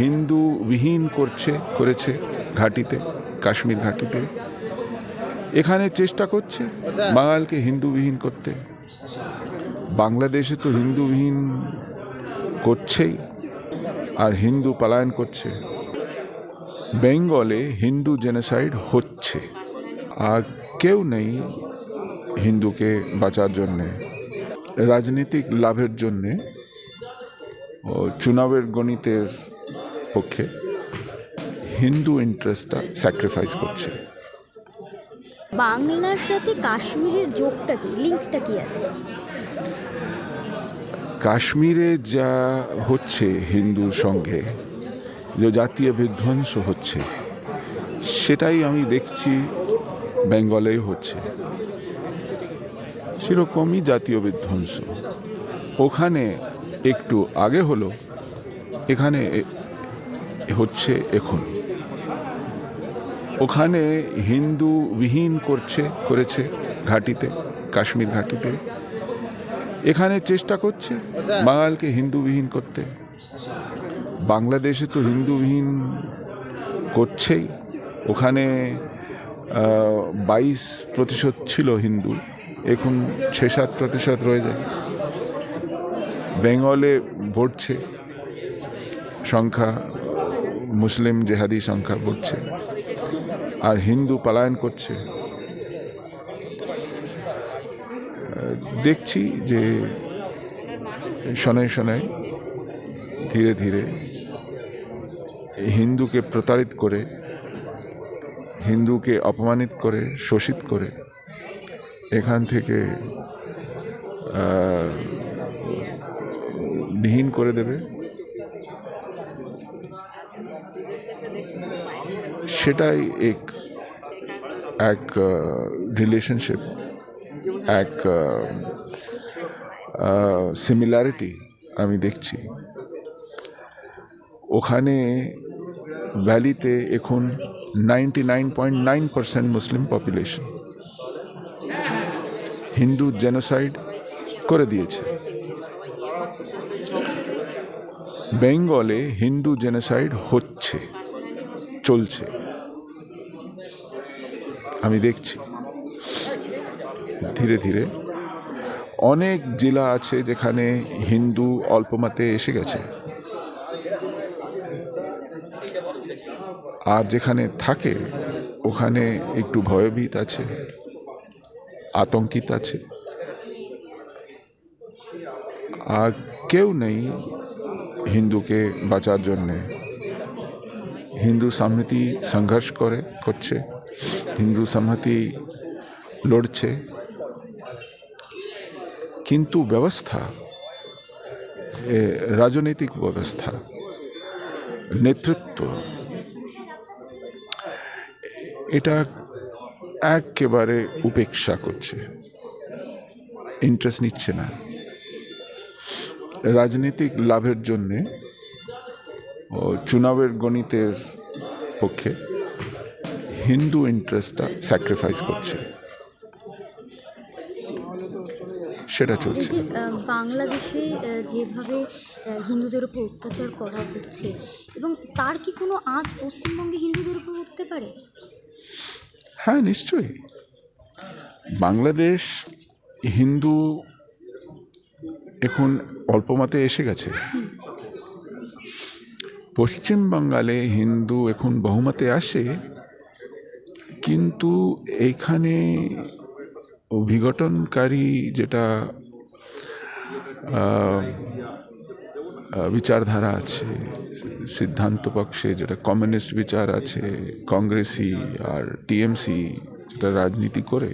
হিন্দু বিহীন করছে, করেছে ঘাটিতে, কাশ্মীর ঘাটিতে। এখানে চেষ্টা করছে বাঙালকে হিন্দুবিহীন করতে। বাংলাদেশে তো হিন্দুবিহীন করছেই, আর হিন্দু পলায়ন করছে। বেঙ্গলে হিন্দু জেনোসাইড হচ্ছে, আর কেউ নেই হিন্দুকে বাঁচার জন্যে। রাজনৈতিক লাভের জন্যে ও চুনাবের গণিতের পক্ষে হিন্দু ইন্টারেস্টটা স্যাক্রিফাইস করছে। বাংলার সাথে কাশ্মীরের যোগটা কি লিঙ্কটা কি আছে? কাশ্মীরে যা হচ্ছে হিন্দুর সঙ্গে যে জাতীয় বিধ্বংস হচ্ছে সেটাই আমি দেখছি বেঙ্গলেই হচ্ছে। সেরকমই জাতীয় বিধ্বংস। ওখানে একটু আগে হলো এখানে হচ্ছে এখন। ওখানে হিন্দু বিহীন করছে, করেছে ঘাটিতে, কাশ্মীর ঘাটিতে। এখানে চেষ্টা করছে বাঙালকে হিন্দুবিহীন করতে। বাংলাদেশে তো হিন্দুবিহীন করছেই। ওখানে বাইশ প্রতিশত ছিল হিন্দু। এখন ছ সাত প্রতিশত রয়ে যায়। বেঙ্গলে ভরছে সংখ্যা মুসলিম জেহাদি সংখ্যা ভরছে আর হিন্দু পলায়ন করছে। দেখছি যে শনায় শনায় ধীরে ধীরে হিন্দুকে প্রতারিত করে, হিন্দুকে অপমানিত করে, শোষিত করে, এখান থেকে বিহীন করে দেবে। সেটাই এক এক রিলেশনশিপ এক সিমিলারিটি আমি দেখছি। ওখানে ভ্যালিতে এখন ninety nine point nine percent Muslim population Hindu genocide করে দিয়েছে। বেঙ্গলে হিন্দু জেনোসাইড হচ্ছে, চলছে। আমি দেখছি। ধীরে ধীরে অনেক জেলা আছে যেখানে হিন্দু অল্পমাতে এসে গেছে। আর যেখানে থাকে, ওখানে একটু ভয়ভীত আছে, আতঙ্কিত আছে। আর কেউ নেই হিন্দুকে বাঁচার জন্যে। হিন্দু সংহতি সংঘর্ষ করে, করছে। হিন্দু সংহতি লড়ছে। কিন্তু ব্যবস্থা রাজনৈতিক ব্যবস্থা, নেতৃত্ব, এটা একেবারে উপেক্ষা করছে। ইন্টারেস্ট নিচ্ছে না। রাজনৈতিক লাভের জন্যে ও চুনাবের গণিতের পক্ষে হিন্দু ইন্টারেস্টটা স্যাক্রিফাইস করছে। সেটা চলছে। বাংলাদেশে যেভাবে হিন্দুদের উপর অত্যাচার করা হচ্ছে এবং তার কি কোনো আজ পশ্চিমবঙ্গে হিন্দুদের উপর উঠতে পারে? হ্যাঁ নিশ্চয়ই। বাংলাদেশ হিন্দু এখন অল্পমাতে এসে গেছে। পশ্চিম হিন্দু এখন বহুমতে আসে কিন্তু এইখানে অভিঘটনকারী যেটা বিচারধারা আছে, সিদ্ধান্ত পক্ষে যেটা কমিউনিস্ট বিচার আছে, কংগ্রেসি আর টিএমসি যেটা রাজনীতি করে,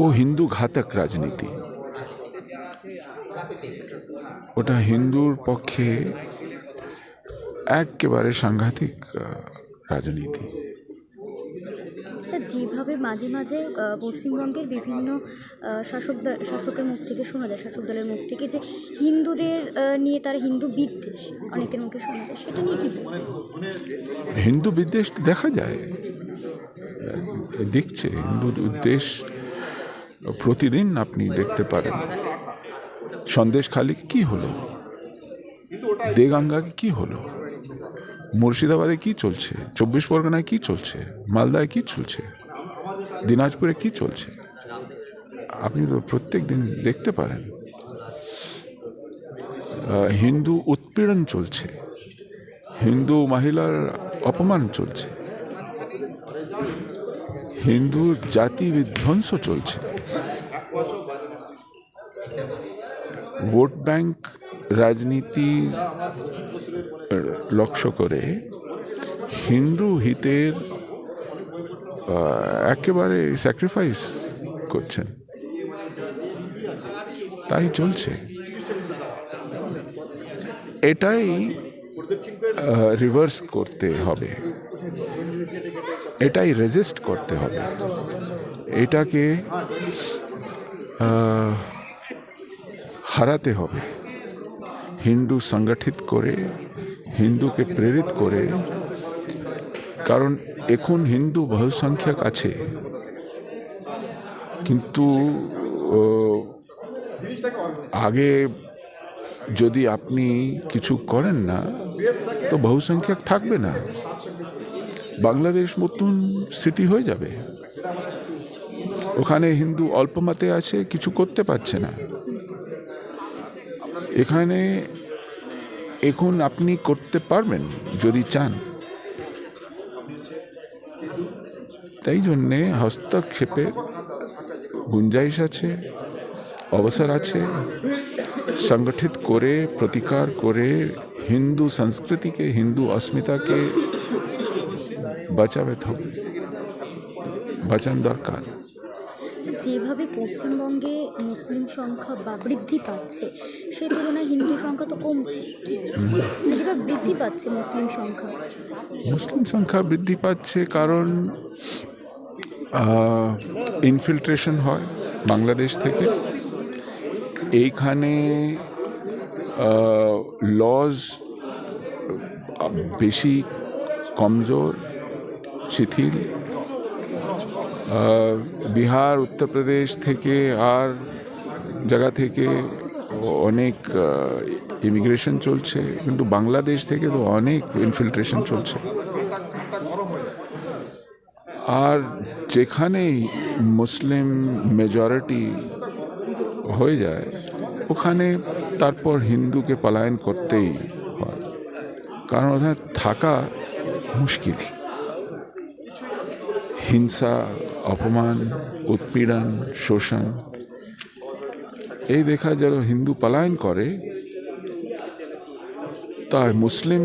ও হিন্দু ঘাতক রাজনীতি। ওটা হিন্দুর পক্ষে একেবারে সাংঘাতিক রাজনীতি। যেভাবে মাঝে মাঝে পশ্চিমবঙ্গের বিভিন্ন শাসক শাসকের মুখ থেকে শোনা যায়, শাসক দলের মুখ থেকে যে হিন্দুদের নিয়ে তারা হিন্দু বিদ্বেষ অনেকের মুখে শোনা যায়, সেটা নিয়ে কি হিন্দু বিদ্বেষ দেখা যায়। দেখছে, হিন্দু উদ্দেশ প্রতিদিন আপনি দেখতে পারেন। সন্দেশ খালি কি হলো? দেগাঙ্গাকে কি হলো? মুর্শিদাবাদে কি চলছে? চব্বিশ পরগনায় কি চলছে? মালদায় কি চলছে? দিনাজপুরে কি চলছে? আপনি তো প্রত্যেক দিন দেখতে পারেন। হিন্দু উৎপীড়ন চলছে। হিন্দু মহিলার অপমান চলছে। হিন্দু জাতি বিধ্বংস চলছে। ভোট ব্যাংক রাজনীতি লক্ষ্য করে হিন্দু হিতের একেবারে স্যাক্রিফাইস করছেন। তাই চলছে। এটাই রিভার্স করতে হবে। এটাই রেজিস্ট করতে হবে। এটাকে হারাতে হবে। হিন্দু সংগঠিত করে, হিন্দুকে প্রেরিত করে কারণ এখন হিন্দু বহুসংখ্যক আছে। কিন্তু আগে যদি আপনি কিছু করেন না, তো বহুসংখ্যক থাকবে না। বাংলাদেশ মতন স্থিতি হয়ে যাবে। ওখানে হিন্দু অল্পমতে আছে, কিছু করতে পারছে না। এখানে এখন আপনি করতে পারবেন, যদি চান। তাই জন্যে হস্তক্ষেপের গুঞ্জাইশ আছে অবসর আছে। সংগঠিত করে প্রতিকার করে হিন্দু সংস্কৃতিকে হিন্দু অস্মিতাকে বাঁচাবে হবে বাঁচান দরকার। যেভাবে পশ্চিমবঙ্গে মুসলিম সংখ্যা বা বৃদ্ধি পাচ্ছে সে তুলনায় হিন্দু সংখ্যা তো কমছে। যেভাবে বৃদ্ধি পাচ্ছে মুসলিম সংখ্যা। মুসলিম সংখ্যা বৃদ্ধি পাচ্ছে কারণ ইনফিল্ট্রেশন হয় বাংলাদেশ থেকে। এইখানে লজ বেশি কমজোর, শিথিল। বিহার, উত্তরপ্রদেশ থেকে আর জায়গা থেকে অনেক ইমিগ্রেশন চলছে, কিন্তু বাংলাদেশ থেকে তো অনেক ইনফিল্ট্রেশন চলছে। আর যেখানেই মুসলিম মেজরিটি হয়ে যায়, ওখানে তারপর হিন্দুকে পলায়ন করতেই হয়। কারণ ওখানে থাকা মুশকিল। হিংসা, অপমান, উৎপীড়ন, শোষণ, এই দেখা যারা হিন্দু পলায়ন করে, তাই মুসলিম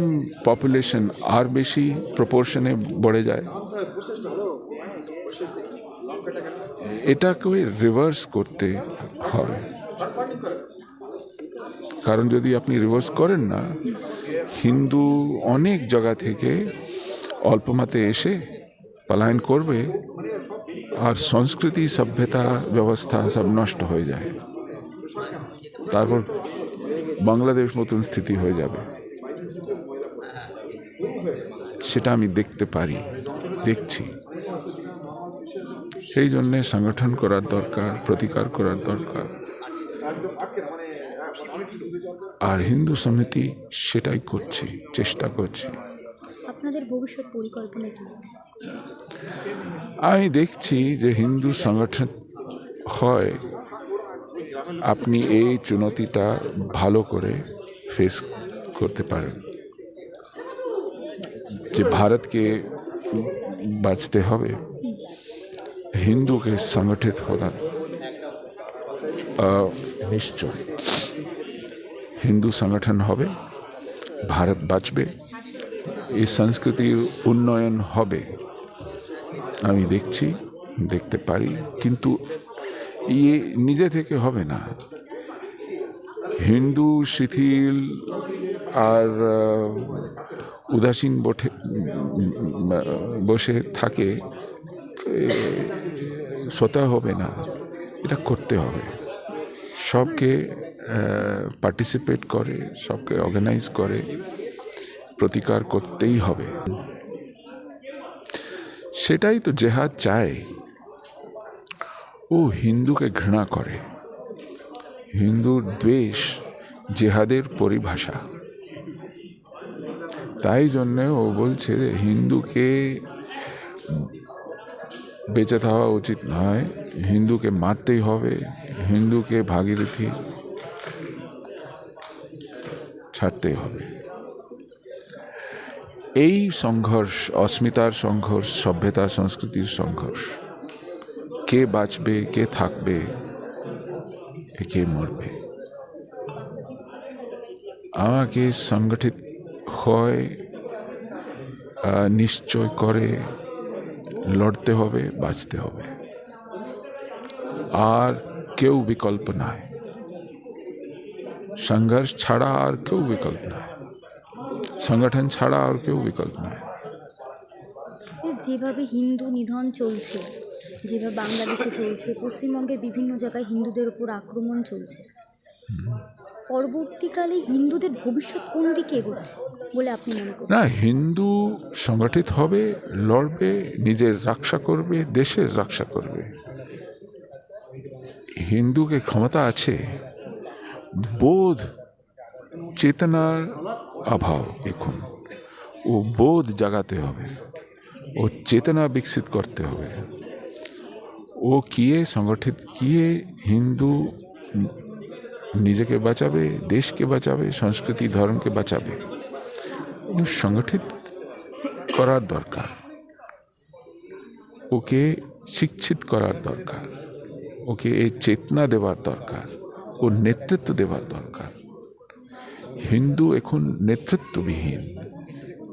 পপুলেশন আর বেশি প্রপোর্শনে বেড়ে যায়। এটাকে রিভার্স করতে হবে। কারণ যদি আপনি রিভার্স করেন না, হিন্দু অনেক জায়গা থেকে অল্পমাতে এসে পলায়ন করবে আর সংস্কৃতি, সভ্যতা, ব্যবস্থা সব নষ্ট হয়ে যায়। তারপর বাংলাদেশ মতন স্থিতি হয়ে যাবে। সেটা আমি দেখতে পারি, দেখছি। সেই জন্যে সংগঠন করার দরকার প্রতিকার করার দরকার। আর হিন্দু সমিতি সেটাই করছি চেষ্টা করছি। আপনাদের ভবিষ্যৎ পরিকল্পনা কি? আমি দেখছি যে হিন্দু সংগঠন হয় আপনি এই চুনতিটা ভালো করে ফেস করতে পারেন। যে ভারতকে বাঁচতে হবে। হিন্দুকে সংগঠিত আহ, নিশ্চয়। হিন্দু সংগঠন হবে ভারত বাঁচবে এই সংস্কৃতির উন্নয়ন হবে। আমি দেখছি দেখতে পারি কিন্তু ইয়ে নিজে থেকে হবে না। হিন্দু শিথিল আর উদাসীন বটে বসে থাকে শ্রোতা হবে না, এটা করতে হবে। সবকে পার্টিসিপেট করে, সবকে অর্গানাইজ করে, প্রতিকার করতেই হবে। সেটাই তো জেহাদ চায়। ও হিন্দুকে ঘৃণা করে। হিন্দুর দ্বেষ জেহাদের পরিভাষা। তাই জন্যে ও বলছে হিন্দুকে বেঁচে থাকা উচিত নয়। হিন্দুকে মারতেই হবে। হিন্দুকে ভাগীরথী ছাড়তেই হবে। এই সংঘর্ষ, অস্মিতার সংঘর্ষ, সভ্যতা, সংস্কৃতির সংঘর্ষ, কে বাঁচবে, কে থাকবে কে মরবে? আমাকে সংগঠিত হয় নিশ্চয় করে লড়তে হবে বাঁচতে হবে। আর কেউ বিকল্প নয় সংঘর্ষ ছাড়া আর কেউ বিকল্প নয় সংগঠন ছাড়া আর কেউ বিকল্প নয় যেভাবে হিন্দু নিধন চলছে যেভাবে বাংলাদেশে চলছে পশ্চিমবঙ্গের বিভিন্ন জায়গায় হিন্দুদের উপর আক্রমণ চলছে পরবর্তীকালে হিন্দুদের ভবিষ্যৎ কোন দিকে এগোচ্ছে? বলে আপনি মনে করেন না, হিন্দু সংগঠিত হবে, লড়বে, নিজের রক্ষা করবে, দেশের রক্ষা করবে। হিন্দুকে ক্ষমতা আছে, বোধ, চেতনার অভাব এখন। ও বোধ জাগাতে হবে, ও চেতনা বিকশিত করতে হবে। ও কিয়ে সংগঠিত, কিয়ে হিন্দু নিজেকে বাঁচাবে, দেশকে বাঁচাবে, সংস্কৃতি, ধর্মকে বাঁচাবে? সংগঠিত করার দরকার। ওকে শিক্ষিত করার দরকার। ওকে এই চেতনা দেওয়ার দরকার। ও নেতৃত্ব দেওয়ার দরকার। হিন্দু এখন নেতৃত্ববিহীন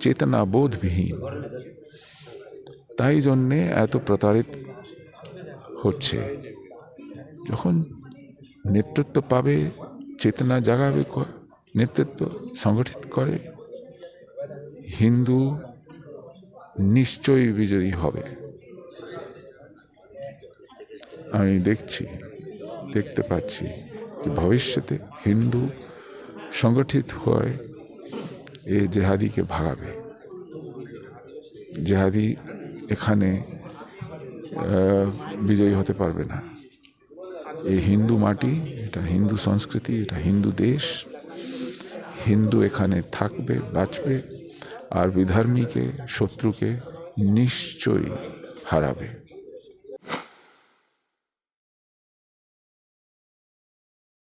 চেতনা বোধবিহীন তাই জন্যে এত প্রতারিত হচ্ছে। যখন নেতৃত্ব পাবে, চেতনা জাগাবে নেতৃত্ব সংগঠিত করে হিন্দু নিশ্চয়ই বিজয়ী হবে। আমি দেখছি, দেখতে পাচ্ছি যে ভবিষ্যতে হিন্দু সংগঠিত হয় এ জেহাদিকে ভাগাবে। জেহাদি এখানে বিজয়ী হতে পারবে না। এই হিন্দু মাটি, এটা হিন্দু সংস্কৃতি, এটা হিন্দু দেশ। হিন্দু এখানে থাকবে, বাঁচবে। আর বিধর্মীকে শত্রুকে নিশ্চয়ই হারাবে।